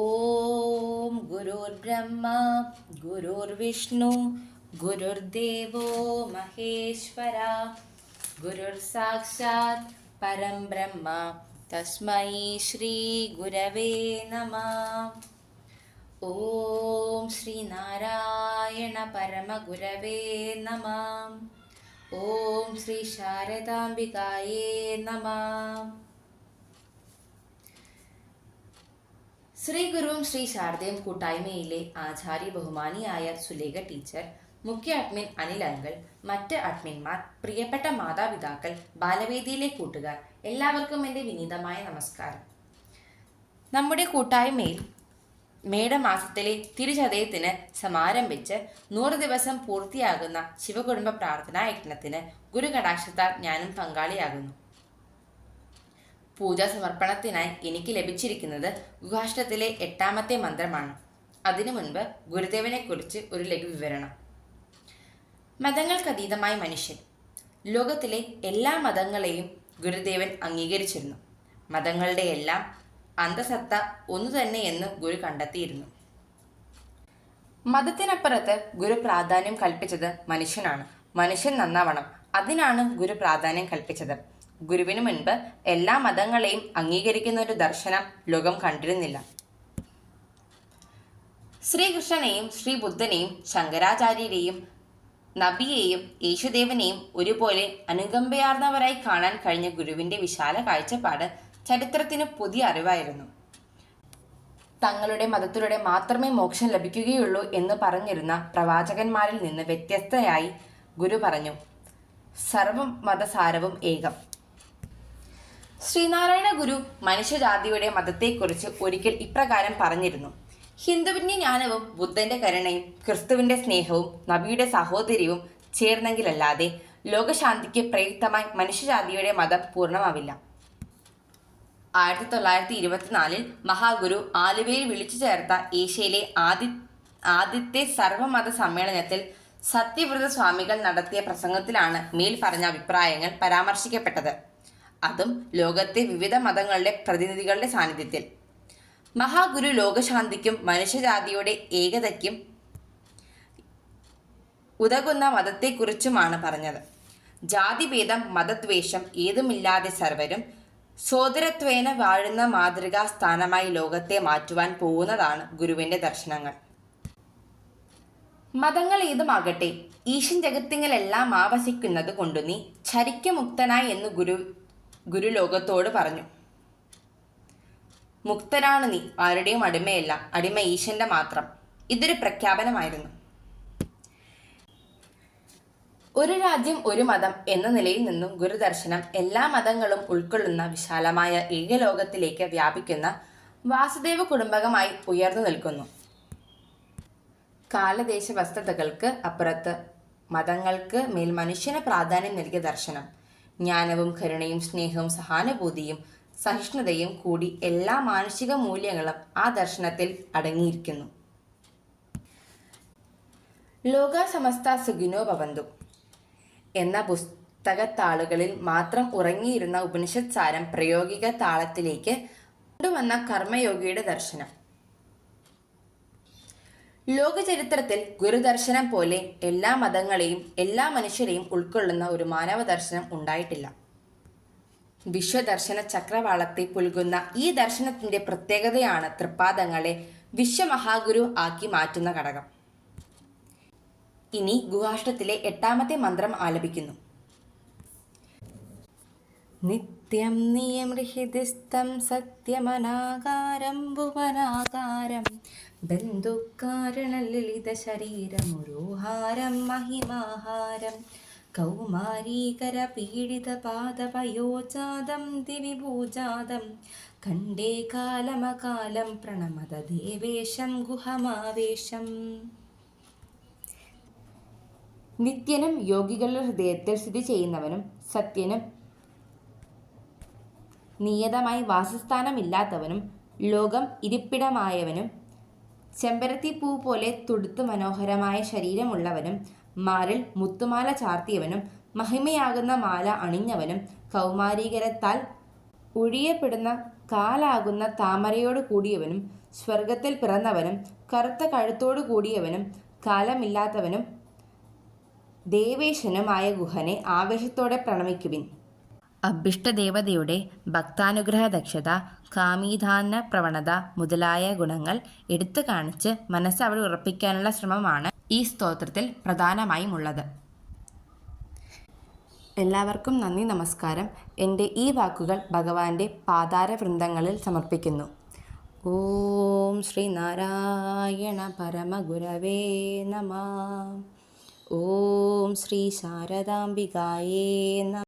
ഓം ഗുരുർബ്രഹ്മ ഗുരുർവിഷ്ണു ഗുരുർദേവോ മഹേശ്വര ഗുരുർ സാക്ഷാത് പരം ബ്രഹ്മ. തസ്മൈ ശ്രീ ഗുരവേ നമ. ഓം ശ്രീനാരായണ പരമഗുരവേ നമ. ഓം ശ്രീ ശാരദാംബികായേ നമ. ഗുരുവും ശ്രീ ശാരദയും കൂട്ടായ്മയിലെ ആചാര്യ ബഹുമാനിയായ സുലേഖ ടീച്ചർ മുഖ്യ അഡ്മിൻ അനിൽ അങ്കിൾ മറ്റ് അഡ്മിന്മാർ പ്രിയപ്പെട്ട മാതാപിതാക്കൾ ബാലവേദിയിലെ കൂട്ടുകാർ എല്ലാവർക്കും എന്റെ വിനീതമായ നമസ്കാരം. നമ്മുടെ കൂട്ടായ്മയിൽ മേടമാസത്തിലെ തിരുചതയത്തിന് സമാരംഭിച്ച് നൂറ് ദിവസം പൂർത്തിയാകുന്ന ശിവകുടുംബ പ്രാർത്ഥനാ യജ്ഞത്തിന് ഗുരുകടാക്ഷത്താൽ ഞാനും പങ്കാളിയാകുന്നു. പൂജാ സമർപ്പണത്തിനായി എനിക്ക് ലഭിച്ചിരിക്കുന്നത് ഗുഹാഷ്ടത്തിലെ എട്ടാമത്തെ മന്ത്രമാണ്. അതിനു മുൻപ് ഗുരുദേവനെക്കുറിച്ച് ഒരു ലഘു വിവരണം. മതങ്ങൾക്കതീതമായ മനുഷ്യൻ. ലോകത്തിലെ എല്ലാ മതങ്ങളെയും ഗുരുദേവൻ അംഗീകരിച്ചിരുന്നു. മതങ്ങളുടെ എല്ലാം അന്തസത്ത ഒന്നു തന്നെയെന്ന് ഗുരു കണ്ടെത്തിയിരുന്നു. മതത്തിനപ്പുറത്ത് ഗുരു പ്രാധാന്യം കൽപ്പിച്ചത് മനുഷ്യനാണ്. മനുഷ്യൻ നന്നാവണം. അതിനാണ് ഗുരു പ്രാധാന്യം കൽപ്പിച്ചത്. ഗുരുവിന് മുൻപ് എല്ലാ മതങ്ങളെയും അംഗീകരിക്കുന്ന ഒരു ദർശനം ലോകം കണ്ടിരുന്നില്ല. ശ്രീകൃഷ്ണനെയും ശ്രീ ബുദ്ധനെയും ശങ്കരാചാര്യരെയും നബിയെയും യേശുദേവനെയും ഒരുപോലെ അനുകമ്പയാർന്നവരായി കാണാൻ കഴിഞ്ഞ ഗുരുവിന്റെ വിശാല കാഴ്ചപ്പാട് ചരിത്രത്തിന് പുതിയ അറിവായിരുന്നു. തങ്ങളുടെ മതത്തിലൂടെ മാത്രമേ മോക്ഷം ലഭിക്കുകയുള്ളൂ എന്ന് പറഞ്ഞിരുന്ന പ്രവാചകന്മാരിൽ നിന്ന് വ്യത്യസ്തയായി ഗുരു പറഞ്ഞു സർവമതസാരവും ഏകം. ശ്രീനാരായണ ഗുരു മനുഷ്യജാതിയുടെ മതത്തെക്കുറിച്ച് ഒരിക്കൽ ഇപ്രകാരം പറഞ്ഞിരുന്നു. ഹിന്ദുവിന്റെ ജ്ഞാനവും ബുദ്ധന്റെ കരുണയും ക്രിസ്തുവിന്റെ സ്നേഹവും നബിയുടെ സഹോദരിയും ചേർന്നെങ്കിലല്ലാതെ ലോകശാന്തിക്ക് പ്രയുക്തമായി മനുഷ്യജാതിയുടെ മതം പൂർണമാവില്ല. ആയിരത്തി തൊള്ളായിരത്തി ഇരുപത്തിനാലിൽ മഹാഗുരു ആലുവയിൽ വിളിച്ചു ചേർത്ത ഏഷ്യയിലെ ആദ്യ ആദ്യത്തെ സർവമത സമ്മേളനത്തിൽ സത്യവ്രത സ്വാമികൾ നടത്തിയ പ്രസംഗത്തിലാണ് മേൽ പറഞ്ഞ അഭിപ്രായങ്ങൾ പരാമർശിക്കപ്പെട്ടത്. അതും ലോകത്തെ വിവിധ മതങ്ങളുടെ പ്രതിനിധികളുടെ സാന്നിധ്യത്തിൽ. മഹാഗുരു ലോകശാന്തിക്കും മനുഷ്യജാതിയുടെ ഏകതയ്ക്കും ഉതകുന്ന മതത്തെക്കുറിച്ചുമാണ് പറഞ്ഞത്. ജാതിഭേദം മതദ്വേഷം ഏതുമില്ലാതെ സർവരും സോദരത്വേന വാഴുന്ന മാതൃകാ സ്ഥാനമായി ലോകത്തെ മാറ്റുവാൻ പോകുന്നതാണ് ഗുരുവിന്റെ ദർശനങ്ങൾ. മതങ്ങൾ ഏതുമാകട്ടെ ഈശൻ ജഗത്തിങ്ങളെല്ലാം ആവശിക്കുന്നത് കൊണ്ടു നീ ചരിക്കമുക്തനായി എന്ന് ഗുരു ഗുരുലോകത്തോട് പറഞ്ഞു. മുക്തനാണ് നീ ആരുടെയും അടിമയല്ല അടിമ ഈശന്റെ മാത്രം. ഇതൊരു പ്രഖ്യാപനമായിരുന്നു. ഒരു രാജ്യം ഒരു മതം എന്ന നിലയിൽ നിന്നും ഗുരുദർശനം എല്ലാ മതങ്ങളും ഉൾക്കൊള്ളുന്ന വിശാലമായ ഏകലോകത്തിലേക്ക് വ്യാപിക്കുന്ന വാസുദേവ കുടുംബകമായി ഉയർന്നു നിൽക്കുന്നു. കാലദേശ വസ്തുതകൾക്ക് അപ്പുറത്ത് മതങ്ങൾക്ക് മേൽ മനുഷ്യന് പ്രാധാന്യം നൽകിയ ദർശനം. ജ്ഞാനവും കരുണയും സ്നേഹവും സഹാനുഭൂതിയും സഹിഷ്ണുതയും കൂടി എല്ലാ മാനുഷിക മൂല്യങ്ങളും ആ ദർശനത്തിൽ അടങ്ങിയിരിക്കുന്നു. ലോക സമസ്ത സുഖിനോ ഭവന്തു എന്ന പുസ്തകത്താളുകളിൽ മാത്രം ഉറങ്ങിയിരുന്ന ഉപനിഷത് സാരം പ്രയോഗിക താളത്തിലേക്ക് കൊണ്ടുവന്ന കർമ്മയോഗിയുടെ ദർശനം. ലോകചരിത്രത്തിൽ ഗുരുദർശനം പോലെ എല്ലാ മതങ്ങളെയും എല്ലാ മനുഷ്യരെയും ഉൾക്കൊള്ളുന്ന ഒരു മാനവ ദർശനം ഉണ്ടായിട്ടില്ല. വിശ്വദർശന ചക്രവാളത്തെ പുൽകുന്ന ഈ ദർശനത്തിന്റെ പ്രത്യേകതയാണ് തൃപ്പാദങ്ങളെ വിശ്വമഹാഗുരു ആക്കി മാറ്റുന്ന ഘടകം. ഇനി ഗുഹാഷ്ടത്തിലെ എട്ടാമത്തെ മന്ത്രം ആലപിക്കുന്നു. നിത്യം നിയമൃഹിതിസ്ഥം സത്യമനാകാരം ഭുവനാകാരം ബന്ധുക്കാരണലളിത ശരീരമുരോഹാരം മഹിമാഹാരം. കൗമാരീകര പീഡിത പാദപയോജാതം ദിവിഭൂജാതം കണ്ടേ കാലമകാലം പ്രണമത ദേവേശം ഗുഹമാവേശം. നിത്യനും യോഗികളുടെ ഹൃദയത്തിൽ സ്ഥിതി ചെയ്യുന്നവനും സത്യനും നിയതമായി വാസസ്ഥാനമില്ലാത്തവനും ലോകം ഇരിപ്പിടമായവനും ചെമ്പരത്തി പൂ പോലെ തുടുത്തു മനോഹരമായ ശരീരമുള്ളവനും മാറിൽ മുത്തുമാല ചാർത്തിയവനും മഹിമയാകുന്ന മാല അണിഞ്ഞവനും കൗമാരീകരത്താൽ ഒഴിയപ്പെടുന്ന കാലാകുന്ന താമരയോട് കൂടിയവനും സ്വർഗത്തിൽ പിറന്നവനും കറുത്ത കഴുത്തോടു കൂടിയവനും കാലമില്ലാത്തവനും ദേവേശനുമായ ഗുഹനെ ആവേശത്തോടെ പ്രണമിക്കുവിൻ. അഭിഷ്ടദേവതയുടെ ഭക്താനുഗ്രഹ ദക്ഷത കാമീധാന പ്രവണത മുതലായ ഗുണങ്ങൾ എടുത്തു കാണിച്ച് മനസ്സ് അവിടെ ഉറപ്പിക്കാനുള്ള ശ്രമമാണ് ഈ സ്തോത്രത്തിൽ പ്രധാനമായും ഉള്ളത്. എല്ലാവർക്കും നന്ദി നമസ്കാരം. എന്റെ ഈ വാക്കുകൾ ഭഗവാന്റെ പാതാര വൃന്ദങ്ങളിൽ സമർപ്പിക്കുന്നു. ഓം ശ്രീ നാരായണ പരമഗുരവേ നമ. ഓം ശ്രീ ശാരദാംബികായേ നമ.